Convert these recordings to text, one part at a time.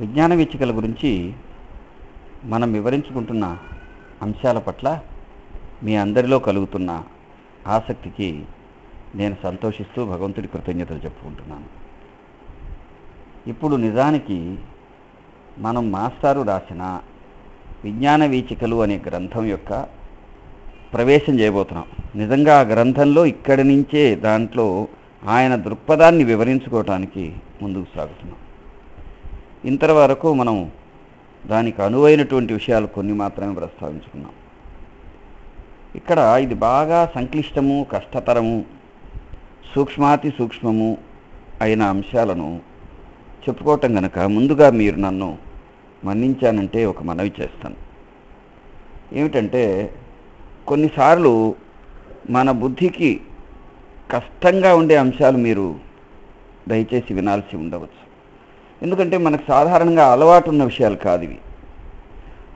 విజ్ఞాన వీచికల గురించి మనం వివరించుకుంటున్న అంశాల పట్ల మీ అందరిలో కలుగుతున్న ఆసక్తికి నేను సంతోషిస్తూ భగవంతుడి కృతజ్ఞతలు చెప్పుకుంటున్నాను. ఇప్పుడు నిజానికి మనం మాస్టారు రాసిన విజ్ఞాన వీచికలు అనే గ్రంథం యొక్క ప్రవేశం చేయబోతున్నాం. నిజంగా ఆ గ్రంథంలో ఇక్కడి నుంచే దాంట్లో ఆయన దృక్పథాన్ని వివరించుకోవటానికి ముందుకు సాగుతున్నాం. ఇంతవరకు మనం దానికి అనువైనటువంటి విషయాలు కొన్ని మాత్రమే ప్రస్తావించుకున్నాం. ఇక్కడ ఇది బాగా సంక్లిష్టము కష్టతరము సూక్ష్మాతి సూక్ష్మము అయిన అంశాలను చెప్పుకోవటం గనక ముందుగా మీరు నన్ను మన్నించానంటే ఒక మనవి చేస్తాను. ఏమిటంటే కొన్నిసార్లు మన బుద్ధికి కష్టంగా ఉండే అంశాలు మీరు దయచేసి వినాల్సి ఉండవచ్చు. ఎందుకంటే మనకు సాధారణంగా అలవాటు ఉన్న విషయాలు కాదు ఇవి.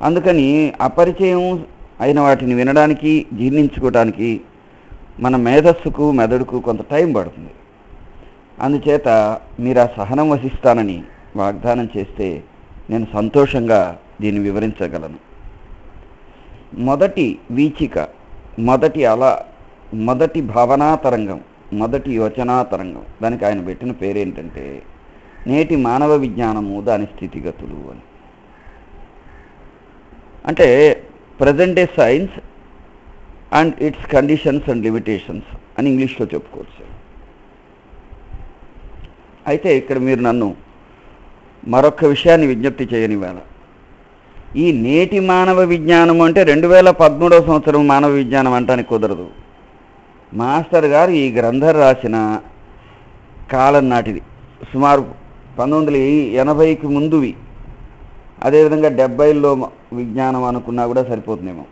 అందుకని అపరిచయం అయిన వాటిని వినడానికి జీర్ణించుకోవడానికి మన మేధస్సుకు మెదడుకు కొంత టైం పడుతుంది. అందుచేత మీరు ఆ సహనం వహిస్తానని వాగ్దానం చేస్తే నేను సంతోషంగా దీన్ని వివరించగలను. మొదటి వీచిక మొదటి అల మొదటి భావనా తరంగం మొదటి యోచనా తరంగం. దానికి ఆయన పెట్టిన పేరేంటంటే నేటి మానవ విజ్ఞానము దాని స్థితిగతులు అని. అంటే present day science and its conditions and limitations అని ఇంగ్లీష్లో చెప్పుకోవచ్చు. అయితే ఇక్కడ మీరు నన్ను మరొక విషయాన్ని విజ్ఞప్తి చేయని వేళ. ఈ నేటి మానవ విజ్ఞానం అంటే రెండు వేల పదమూడవ సంవత్సరం మానవ విజ్ఞానం అంటానికి కుదరదు. మాస్టర్ గారు ఈ గ్రంథం రాసిన కాలం నాటిది. సుమారు పంతొమ్మిది వందల ఎనభైకి ముందువి. అదేవిధంగా డెబ్బైలో విజ్ఞానం అనుకున్నా కూడా సరిపోతుందేమో.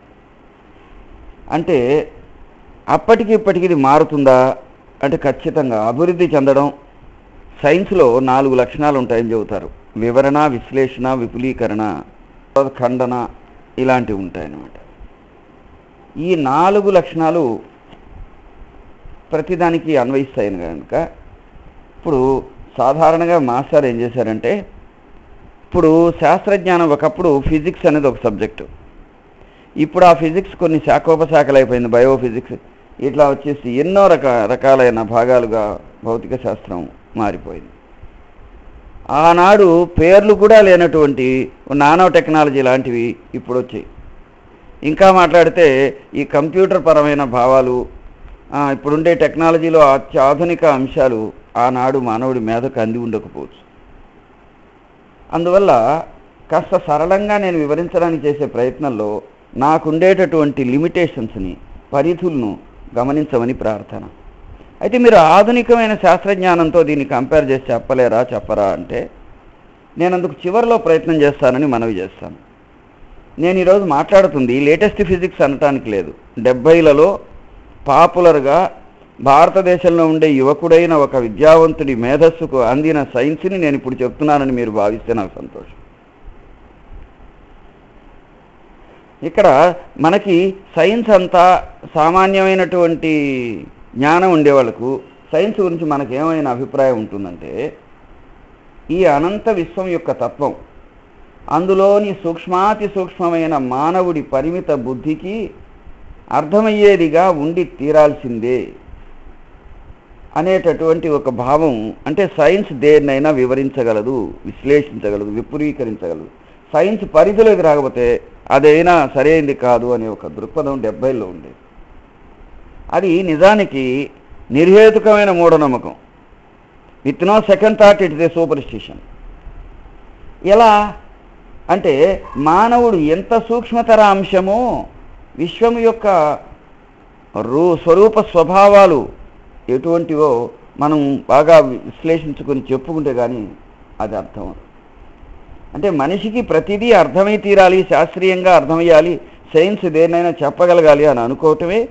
అంటే అప్పటికి ఇప్పటికి ఇది మారుతుందా? అంటే ఖచ్చితంగా అభివృద్ధి చెందడం సైన్స్లో నాలుగు లక్షణాలు ఉంటాయని చెబుతారు. వివరణ విశ్లేషణ విపులీకరణ ఖండన ఇలాంటివి ఉంటాయన్నమాట. ఈ నాలుగు లక్షణాలు ప్రతిదానికి అన్వయిస్తాయని కనుక ఇప్పుడు సాధారణంగా మాస్టర్ ఏం చేశారంటే ఇప్పుడు శాస్త్రజ్ఞానం ఒకప్పుడు ఫిజిక్స్ అనేది ఒక సబ్జెక్టు. ఇప్పుడు ఆ ఫిజిక్స్ కొన్ని శాఖోపశాఖలు అయిపోయింది బయోఫిజిక్స్. ఇట్లా వచ్చేసి ఎన్నో రక రకాలైన భాగాలుగా భౌతిక శాస్త్రం మారిపోయింది. ఆనాడు పేర్లు కూడా లేనటువంటి నానో టెక్నాలజీ లాంటివి ఇప్పుడు వచ్చాయి. ఇంకా మాట్లాడితే ఈ కంప్యూటర్ పరమైన భావాలు ఇప్పుడుండే టెక్నాలజీలో అత్యాధునిక అంశాలు ఆనాడు మానవుడి మేధకు అంది ఉండకపోవచ్చు. అందువల్ల కాస్త సరళంగా నేను వివరించడానికి చేసే ప్రయత్నంలో నాకుండేటటువంటి లిమిటేషన్స్ని పరిధులను గమనించమని ప్రార్థన. అయితే మీరు ఆధునికమైన శాస్త్రజ్ఞానంతో దీన్ని కంపేర్ చేసి చెప్పలేరా చెప్పరా అంటే నేను అందుకు చివరిలో ప్రయత్నం చేస్తానని మనవి చేస్తాను. నేను ఈరోజు మాట్లాడుతుంది లేటెస్ట్ ఫిజిక్స్ అనటానికి లేదు. డెబ్బైలలో పాపులర్గా భారతదేశంలో ఉండే యువకుడైన ఒక విద్యావంతుడి మేధస్సుకు అందిన సైన్స్ని నేను ఇప్పుడు చెప్తున్నానని మీరు భావిస్తే నాకు సంతోషం. ఇక్కడ మనకి సైన్స్ అంతా సామాన్యమైనటువంటి జ్ఞానం ఉండేవాళ్ళకు సైన్స్ గురించి మనకు ఏమైనా అభిప్రాయం ఉంటుందంటే ఈ అనంత విశ్వం యొక్క తత్వం అందులోని సూక్ష్మాతి సూక్ష్మమైన మానవుడి పరిమిత బుద్ధికి అర్థమయ్యేదిగా ఉండి తీరాల్సిందే. అనేటటువంటి ఒక భావం అంటే సైన్స్ దేన్నైనా వివరించగలదు విశ్లేషించగలదు విపురీకరించగలదు. సైన్స్ పరిధిలోకి రాకపోతే అదైనా సరైంది కాదు అనే ఒక దృక్పథం డెబ్బైలో ఉండేది. అది నిజానికి నిర్హేతుకమైన మూఢనమ్మకం. With no second thought it is a superstition ఎలా? అంటే మానవుడు ఎంత సూక్ష్మతర అంశమో విశ్వం యొక్క రూ స్వరూప స్వభావాలు ఎటువంటివో మనం బాగా విశ్లేషించుకొని చెప్పుకుంటే కానీ అది అర్థం అంటే మనిషికి ప్రతిదీ అర్థమై తీరాలి శాస్త్రీయంగా అర్థమయ్యాలి సైన్స్ దేనైనా చెప్పగలగాలి అని అనుకోవటమే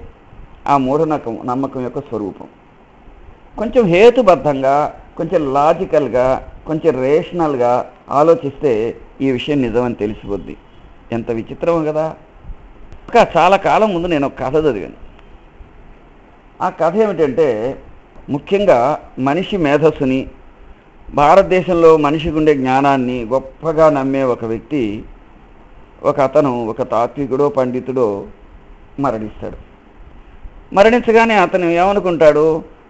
ఆ మూఢనకం నమ్మకం యొక్క స్వరూపం. కొంచెం హేతుబద్ధంగా కొంచెం లాజికల్గా కొంచెం రేషనల్గా ఆలోచిస్తే ఈ విషయం నిజమని తెలిసిపోద్ది. ఎంత విచిత్రం కదా. ఇంకా చాలా కాలం ముందు నేను ఒక కథ చదివాను. ఆ కథ ఏమిటంటే ముఖ్యంగా మనిషి మేధస్సుని భారతదేశంలో మనిషికి ఉండే జ్ఞానాన్ని గొప్పగా నమ్మే ఒక వ్యక్తి ఒక అతను ఒక తాత్వికుడో పండితుడో మరణిస్తాడు. మరణించగానే అతను ఏమనుకుంటాడు?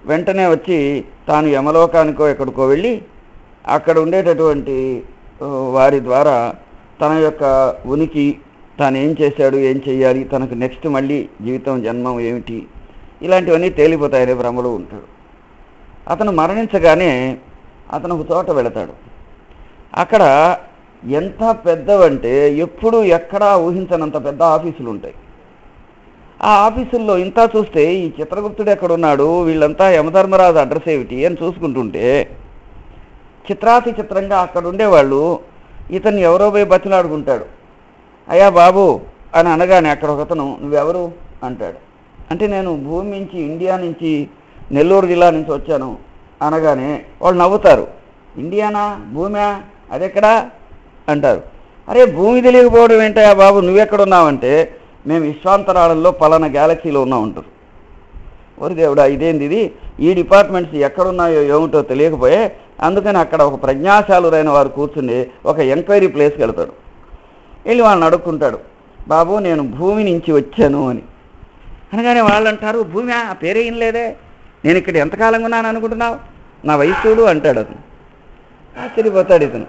వెంటనే వచ్చి తాను యమలోకానికో ఎక్కడికో వెళ్ళి అక్కడ ఉండేటటువంటి వారి ద్వారా తన యొక్క ఉనికి తాను ఏం చేశాడు ఏం చేయాలి తనకు నెక్స్ట్ మళ్ళీ జీవితం జన్మం ఏమిటి ఇలాంటివన్నీ తేలిపోతాయనే భ్రమలో ఉంటాడు. అతను మరణించగానే అతను ఒక చోట వెళతాడు. అక్కడ ఎంత పెద్దవంటే ఎప్పుడు ఎక్కడా ఊహించనంత పెద్ద ఆఫీసులు ఉంటాయి ఆ ఆఫీసుల్లో ఇంత చూస్తే ఈ చిత్రగుప్తుడు ఎక్కడున్నాడు వీళ్ళంతా యమధర్మరాజు అడ్రస్ ఏమిటి అని చూసుకుంటుంటే చిత్రాతి చిత్రంగా అక్కడ ఉండేవాళ్ళు ఇతన్ని ఎవరో పోయి బతిలాడుకుంటాడు. అయ్యా బాబు అని అనగానే అక్కడ ఒకతను నువ్వెవరు? అంటాడు. అంటే నేను భూమి నుంచి ఇండియా నుంచి నెల్లూరు జిల్లా నుంచి వచ్చాను అనగానే వాళ్ళు నవ్వుతారు. ఇండియానా? భూమా? అదెక్కడా? అంటారు. అరే భూమి తెలియకపోవడం ఏంటయా బాబు? నువ్వెక్కడున్నావంటే మేము విశ్వాంతరాళంలో పలానా గ్యాలక్సీలో ఉన్నాం ఉంటారు ఓరి దేవుడా ఇదేంది ఇది? ఈ డిపార్ట్మెంట్స్ ఎక్కడున్నాయో ఏమిటో తెలియకపోయే అందుకని అక్కడ ఒక ప్రజ్ఞాశాలురైన వారు కూర్చుని ఒక ఎంక్వైరీ ప్లేస్కి వెళ్తాడు. వెళ్ళి వాళ్ళని అడుక్కుంటాడు. బాబు నేను భూమి నుంచి వచ్చాను అని. అనగానే వాళ్ళు అంటారు భూమి ఆ పేరేం లేదే నేను ఇక్కడ ఎంతకాలంగా ఉన్నాను అనుకుంటున్నావు? నా వయస్సుడు అంటాడు అతను. ఆశ్చర్యపోతాడు ఇతను.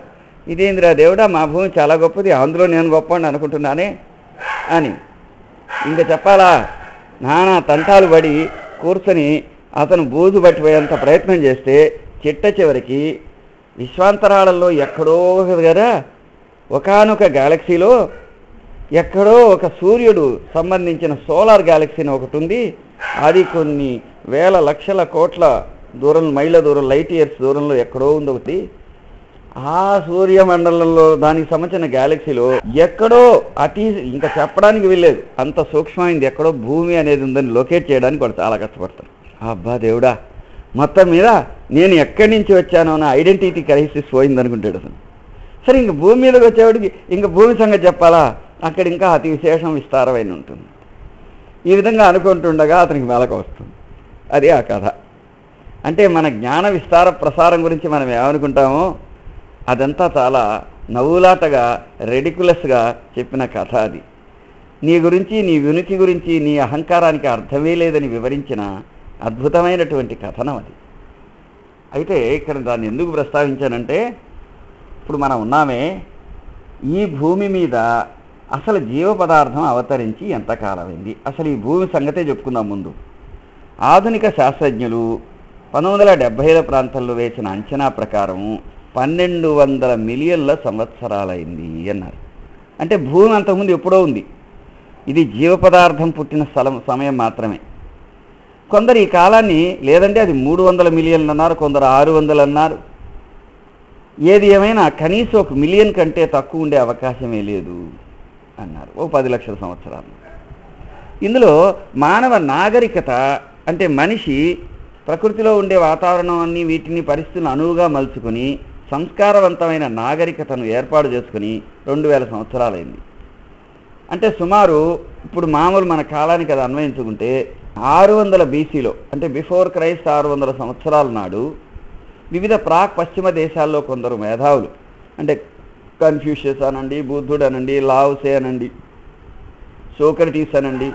ఇదేందిరా దేవుడా మా భూమి చాలా గొప్పది అందులో నేను గొప్ప అని అనుకుంటున్నానే? అని. ఇంకా చెప్పాలా? నానా తంటాలు పడి కూర్చొని అతను బూజు పట్టిపోయేంత ప్రయత్నం చేస్తే చిట్ట చివరికి విశ్వాంతరాలలో ఎక్కడో కదా ఒకానొక గ్యాలక్సీలో ఎక్కడో ఒక సూర్యుడు సంబంధించిన సోలార్ గ్యాలక్సీని ఒకటి ఉంది అది కొన్ని వేల లక్షల కోట్ల దూరం మైళ్ళ దూరం లైట్ ఇయర్స్ దూరంలో ఎక్కడో ఉంది ఒకటి. ఆ సూర్యమండలంలో దానికి సంబంధించిన గ్యాలక్సీలో ఎక్కడో అతి ఇంకా చెప్పడానికి వెళ్ళలేదు అంత సూక్ష్మమైంది ఎక్కడో భూమి అనేది ఉందని లొకేట్ చేయడానికి వాడు చాలా కష్టపడతారు. అబ్బా దేవుడా మొత్తం మీద నేను ఎక్కడి నుంచి వచ్చానో నా ఐడెంటిటీ క్రైసిస్ పోయింది అనుకుంటాడు సరే ఇంక భూమి మీదకి వచ్చేవాడికి ఇంక భూమి సంగతి చెప్పాలా? అక్కడ ఇంకా అతి విశేషం విస్తారమైన ఉంటుంది. ఈ విధంగా అనుకుంటుండగా అతనికి మెలకు వస్తుంది. అది ఆ కథ. అంటే మన జ్ఞాన విస్తార ప్రసారం గురించి మనం ఏమనుకుంటామో అదంతా చాలా నవ్వులాటగా రెడికులస్గా చెప్పిన కథ అది. నీ గురించి నీ ఉనికి గురించి నీ అహంకారానికి అర్థమే లేదని వివరించిన అద్భుతమైనటువంటి కథనం అది. అయితే ఇక్కడ దాన్ని ఎందుకు ప్రస్తావించానంటే ఇప్పుడు మనం ఉన్నామే ఈ భూమి మీద అసలు జీవ పదార్థం అవతరించి ఎంతకాలమైంది? అసలు ఈ భూమి సంగతే చెప్పుకుందాం ముందు. ఆధునిక శాస్త్రజ్ఞులు పంతొమ్మిది వందల డెబ్భైల ప్రాంతంలో వేసిన అంచనా ప్రకారం పన్నెండు వందల మిలియన్ల సంవత్సరాలైంది అన్నారు. అంటే భూమి అంతకుముందు ఎప్పుడో ఉంది. ఇది జీవ పదార్థం పుట్టిన స్థలం సమయం మాత్రమే. కొందరు ఈ కాలాన్ని లేదంటే అది మూడు వందల మిలియన్లు అన్నారు కొందరు ఆరు వందలు అన్నారు. ఏది ఏమైనా కనీసం ఒక మిలియన్ కంటే తక్కువ ఉండే అవకాశమే లేదు. అన్నారు. ఓ పది లక్షల సంవత్సరాలు. ఇందులో మానవ నాగరికత అంటే మనిషి ప్రకృతిలో ఉండే వాతావరణాన్ని వీటిని పరిస్థితులను అనువుగా మలుచుకొని సంస్కారవంతమైన నాగరికతను ఏర్పాటు చేసుకుని రెండు వేల సంవత్సరాలైంది. అంటే సుమారు ఇప్పుడు మామూలు మన కాలానికి అది అన్వయించుకుంటే ఆరు వందల బీసీలో అంటే బిఫోర్ క్రైస్ట్ ఆరు వందల సంవత్సరాల నాడు వివిధ ప్రాక్ పశ్చిమ దేశాల్లో కొందరు మేధావులు అంటే కన్ఫ్యూషియస్ అనండి బుద్ధుడు అనండి లావుసే అనండి సోక్రటీస్ అనండి.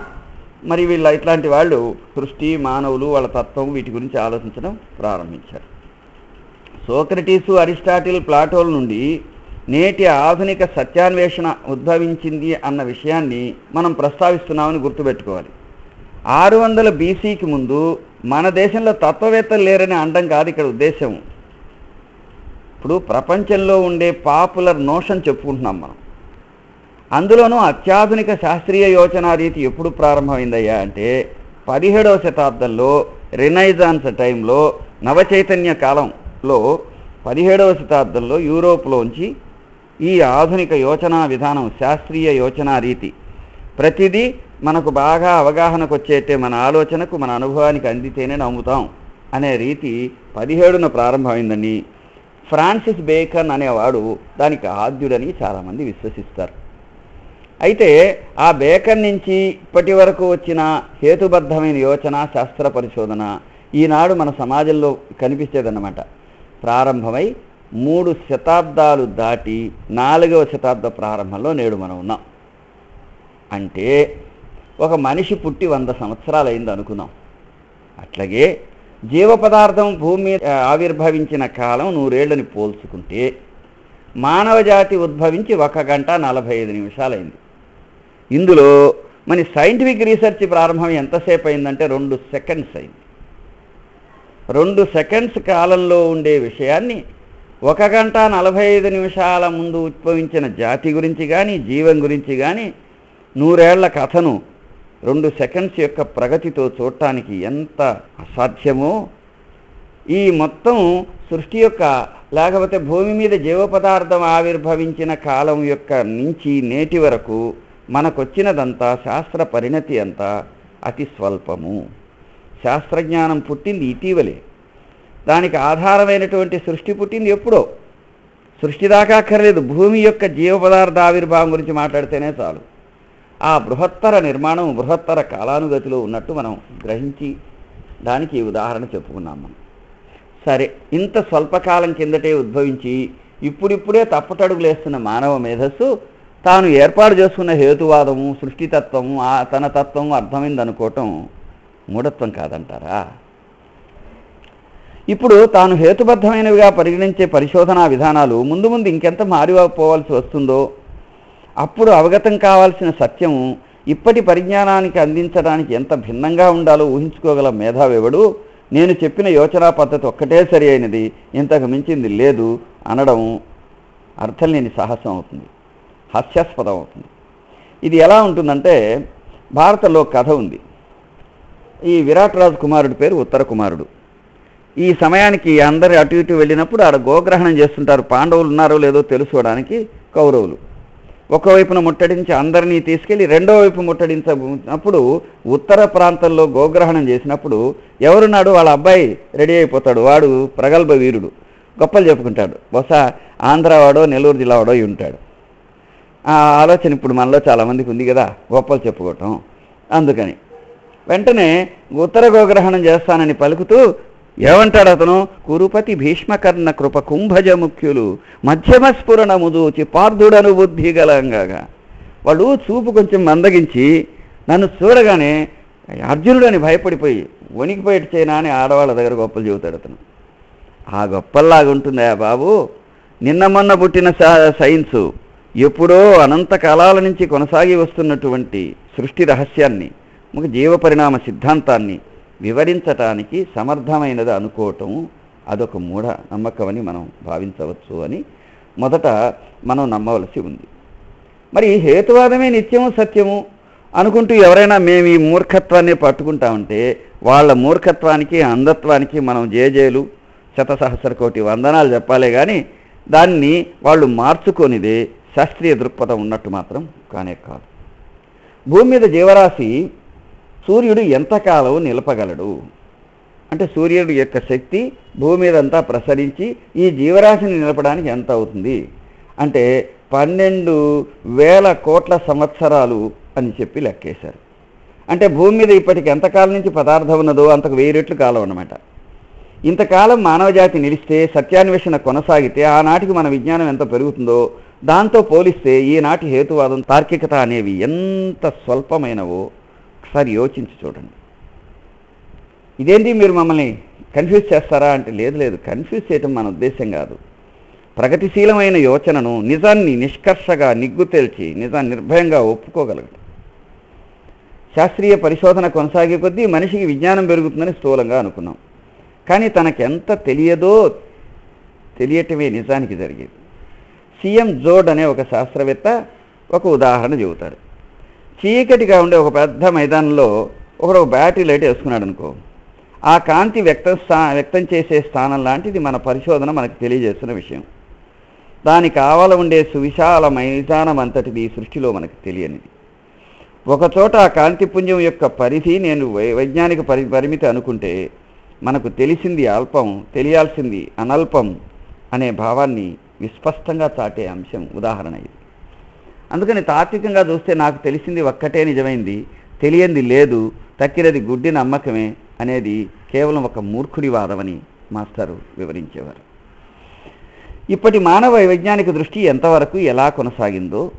మరి వీళ్ళ ఇట్లాంటి వాళ్ళు సృష్టి మానవులు వాళ్ళ తత్వం వీటి గురించి ఆలోచించడం ప్రారంభించారు. సోక్రటీసు అరిస్టాటిల్ ప్లాటోల్ నుండి నేటి ఆధునిక సత్యాన్వేషణ ఉద్భవించింది అన్న విషయాన్ని మనం ప్రస్తావిస్తున్నామని గుర్తుపెట్టుకోవాలి. ఆరు వందల బీసీకి ముందు మన దేశంలో తత్వవేత్తలు లేరని అండం కాదు ఇక్కడ ఉద్దేశం ఇప్పుడు ప్రపంచంలో ఉండే పాపులర్ నోషన్ చెప్పుకుంటున్నాం మనం. అందులోనూ అత్యాధునిక శాస్త్రీయ యోచనా రీతి ఎప్పుడు ప్రారంభమైందయ్యా అంటే పదిహేడవ శతాబ్దంలో రినైజాన్స్ టైంలో నవచైతన్య కాలంలో పదిహేడవ శతాబ్దంలో యూరోప్లోంచి ఈ ఆధునిక యోచనా విధానం శాస్త్రీయ యోచనా రీతి ప్రతిదీ మనకు బాగా అవగాహనకు వచ్చేటే మన ఆలోచనకు మన అనుభవానికి అందితేనే నమ్ముతాం అనే రీతి పదిహేడున ప్రారంభమైందని ఫ్రాన్సిస్ బేకన్ అనేవాడు దానికి ఆద్యుడని చాలామంది విశ్వసిస్తారు. అయితే ఆ బేకన్ నుంచి ఇప్పటి వరకు వచ్చిన హేతుబద్ధమైన యోచన శాస్త్ర పరిశోధన ఈనాడు మన సమాజంలో కనిపించేదన్నమాట. ప్రారంభమై మూడు శతాబ్దాలు దాటి నాలుగవ శతాబ్ద ప్రారంభంలో నేడు మనం ఉన్నాం. అంటే ఒక మనిషి పుట్టి వంద సంవత్సరాలు అయింది అనుకున్నాం అట్లాగే జీవ పదార్థం భూమి మీద ఆవిర్భవించిన కాలం నూరేళ్ళని పోల్చుకుంటే మానవ జాతి ఉద్భవించి ఒక గంట నలభై ఐదు నిమిషాలైంది. ఇందులో మన సైంటిఫిక్ రీసెర్చ్ ప్రారంభం ఎంతసేపు అయిందంటే రెండు సెకండ్స్ అయింది. రెండు సెకండ్స్ కాలంలో ఉండే విషయాన్ని ఒక గంట నలభై ఐదు నిమిషాల ముందు ఉద్భవించిన జాతి గురించి కానీ జీవం గురించి కానీ నూరేళ్ళ కథను రెండు సెకండ్స్ యొక్క ప్రగతితో చూడటానికి ఎంత అసాధ్యమో? ఈ మొత్తం సృష్టి యొక్క లేకపోతే భూమి మీద జీవ పదార్థం ఆవిర్భవించిన కాలం యొక్క నుంచి నేటి వరకు మనకొచ్చినదంతా శాస్త్ర పరిణతి అంతా అతి స్వల్పము. శాస్త్రజ్ఞానం పుట్టింది ఇటీవలే. దానికి ఆధారమైనటువంటి సృష్టి పుట్టింది ఎప్పుడో? సృష్టి దాకా అక్కర్లేదు. భూమి యొక్క జీవ పదార్థ ఆవిర్భావం గురించి మాట్లాడితేనే చాలు. ఆ బృహత్తర నిర్మాణం బృహత్తర కాలానుగతిలో ఉన్నట్టు మనం గ్రహించి దానికి ఉదాహరణ చెప్పుకున్నాం మనం సరే ఇంత స్వల్పకాలం కిందటే ఉద్భవించి ఇప్పుడిప్పుడే తప్పటడుగులేస్తున్న మానవ మేధస్సు తాను ఏర్పాటు చేసుకున్న హేతువాదము సృష్టితత్వము ఆ తన తత్వము అర్థమైందనుకోవటం మూఢత్వం కాదంటారా? ఇప్పుడు తాను హేతుబద్ధమైనవిగా పరిగణించే పరిశోధనా విధానాలు ముందు ముందు ఇంకెంత మారిపోవాల్సి వస్తుందో అప్పుడు అవగతం కావాల్సిన సత్యం ఇప్పటి పరిజ్ఞానానికి అందించడానికి ఎంత భిన్నంగా ఉండాలో ఊహించుకోగల మేధావివడు? నేను చెప్పిన యోచనా పద్ధతి ఒక్కటే సరి అయినది ఇంతకు మించింది లేదు అనడం అర్థం లేని సాహసం అవుతుంది హాస్యాస్పదం అవుతుంది. ఇది ఎలా ఉంటుందంటే భారతలో కథ ఉంది. ఈ విరాట్ రాజు కుమారుడి పేరు ఉత్తర కుమారుడు. ఈ సమయానికి అందరు అటు ఇటు వెళ్ళినప్పుడు ఆడ గోగ్రహణం చేస్తుంటారు పాండవులు ఉన్నారో లేదో తెలుసుకోవడానికి కౌరవులు. ఒకవైపున ముట్టడించి అందరినీ తీసుకెళ్ళి రెండో వైపు ముట్టడించినప్పుడు ఉత్తర ప్రాంతంలో గోగ్రహణం చేసినప్పుడు ఎవరున్నాడు? వాళ్ళ అబ్బాయి రెడీ అయిపోతాడు. వాడు ప్రగల్భ వీరుడు. గొప్పలు చెప్పుకుంటాడు. బహుశా ఆంధ్రవాడో నెల్లూరు జిల్లా వాడో అయి ఉంటాడు. ఆ ఆలోచన ఇప్పుడు మనలో చాలామందికి ఉంది కదా. గొప్పలు చెప్పుకోవటం. అందుకని వెంటనే ఉత్తర గోగ్రహణం చేస్తానని పలుకుతూ ఏమంటాడు అతను? కురుపతి భీష్మకర్ణ కృప కుంభజ ముఖ్యులు మధ్యమ స్ఫురణముదూచి పార్థుడను బుద్ధి గలంగా వాళ్ళు చూపు కొంచెం మందగించి నన్ను చూడగానే అర్జునుడని భయపడిపోయి వణికిపోయేటి చైనా అని ఆడవాళ్ళ దగ్గర గొప్పలు చెబుతాడు అతను. ఆ గొప్పల్లాగా ఉంటుందా బాబు? నిన్న మొన్న పుట్టిన సా- సైన్సు ఎప్పుడో అనంత కాలాల నుంచి కొనసాగి వస్తున్నటువంటి సృష్టి రహస్యాన్ని ఒక జీవ పరిణామ సిద్ధాంతాన్ని వివరించటానికి సమర్థమైనది అనుకోవటం అదొక మూఢ నమ్మకమని మనం భావించవచ్చు అని మొదట మనం నమ్మవలసి ఉంది. మరి హేతువాదమే నిత్యము సత్యము అనుకుంటూ ఎవరైనా మేము ఈ మూర్ఖత్వాన్ని పట్టుకుంటామంటే వాళ్ళ మూర్ఖత్వానికి అంధత్వానికి మనం జేజేలు శతసహస్ర కోటి వందనాలు చెప్పాలే కానీ దాన్ని వాళ్ళు మార్చుకొనిదే శాస్త్రీయ దృక్పథం ఉన్నట్టు మాత్రం కానే కాదు. భూమి మీద జీవరాశి సూర్యుడు ఎంతకాలం నిలపగలడు? అంటే సూర్యుడు యొక్క శక్తి భూమి మీద అంతా ప్రసరించి ఈ జీవరాశిని నిలపడానికి ఎంత అవుతుంది? అంటే పన్నెండు వేల కోట్ల సంవత్సరాలు అని చెప్పి లెక్కేశారు. అంటే భూమి మీద ఇప్పటికి ఎంతకాలం నుంచి పదార్థం ఉన్నదో అంతకు వెయ్యి రెట్లు కాలం అన్నమాట. ఇంతకాలం మానవజాతి నిలిస్తే సత్యాన్వేషణ కొనసాగితే ఆనాటికి మన విజ్ఞానం ఎంత పెరుగుతుందో దాంతో పోలిస్తే ఈనాటి హేతువాదం తార్కికత అనేవి ఎంత స్వల్పమైనవో ఒకసారి యోచించి చూడండి. ఇదేంటి మీరు మమ్మల్ని కన్ఫ్యూజ్ చేస్తారా అంటే లేదు లేదు. కన్ఫ్యూజ్ చేయటం మన ఉద్దేశం కాదు. ప్రగతిశీలమైన యోచనను నిజాన్ని నిష్కర్షగా నిగ్గు తేల్చి నిజాన్ని నిర్భయంగా ఒప్పుకోగలగడం శాస్త్రీయ పరిశోధన కొనసాగే కొద్దీ మనిషికి విజ్ఞానం పెరుగుతుందని స్థూలంగా అనుకున్నాం. కానీ తనకెంత తెలియదో తెలియటమే నిజానికి జరిగేది. సీఎం జోడ్ అనే ఒక శాస్త్రవేత్త ఒక ఉదాహరణ చెబుతాడు చీకటిగా ఉండే ఒక పెద్ద మైదానంలో ఒకడు ఒక బ్యాటరీ లైట్ వేసుకున్నాడు అనుకో ఆ కాంతి వ్యక్తం స్థా వ్యక్తం చేసే స్థానం లాంటిది మన పరిశోధన మనకు తెలియజేస్తున్న విషయం. దానికి కావల ఉండే సువిశాల మైదానం అంతటిది సృష్టిలో మనకు తెలియనిది. ఒకచోట ఆ కాంతిపుంజం యొక్క పరిధి నేను వైజ్ఞానిక పరి పరిమితి అనుకుంటే మనకు తెలిసింది అల్పం తెలియాల్సింది అనల్పం అనే భావాన్ని విస్పష్టంగా చాటే అంశం. ఉదాహరణ ఇది. అందుకని తాత్వికంగా చూస్తే నాకు తెలిసింది ఒక్కటే నిజమైంది. తెలియంది లేదు తక్కినది గుడ్డి నమ్మకమే అనేది కేవలం ఒక మూర్ఖుడి వాదమని మాస్టారు వివరించేవారు. ఇప్పటి మానవ వైజ్ఞానిక దృష్టి ఎంతవరకు ఎలా కొనసాగిందో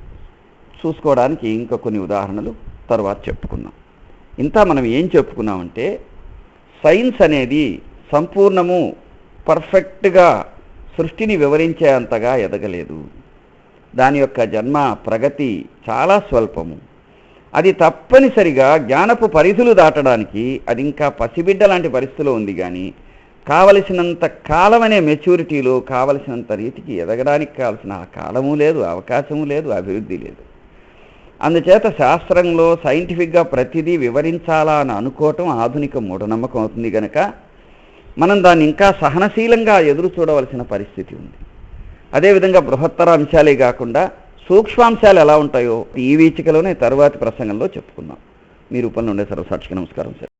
చూసుకోవడానికి ఇంకా కొన్ని ఉదాహరణలు తర్వాత చెప్పుకుందాం. ఇంత మనం ఏం చెప్పుకున్నామంటే సైన్స్ అనేది సంపూర్ణము పర్ఫెక్ట్గా సృష్టిని వివరించే అంతగా ఎదగలేదు. దాని యొక్క జన్మ ప్రగతి చాలా స్వల్పము. అది తప్పనిసరిగా జ్ఞానపు పరిధులు దాటడానికి అది ఇంకా పసిబిడ్డ లాంటి పరిస్థితిలో ఉంది కానీ కావలసినంత కాలం అనే మెచ్యూరిటీలో కావలసినంత రీతికి ఎదగడానికి కావలసిన కాలము లేదు అవకాశము లేదు అభివృద్ధి లేదు. అందుచేత శాస్త్రంలో సైంటిఫిక్గా ప్రతిదీ వివరించాలా అని అనుకోవటం ఆధునిక మూఢనమ్మకం అవుతుంది కనుక మనం దాన్ని ఇంకా సహనశీలంగా ఎదురు చూడవలసిన పరిస్థితి ఉంది. అదేవిధంగా బృహత్తర అంశాలే కాకుండా సూక్ష్మాంశాలు ఎలా ఉంటాయో ఈ వీచికలోనే తరువాతి ప్రసంగంలో చెప్పుకుందాం. మీ రూపంలో ఉండే సర్వసాక్షికి నమస్కారం సార్.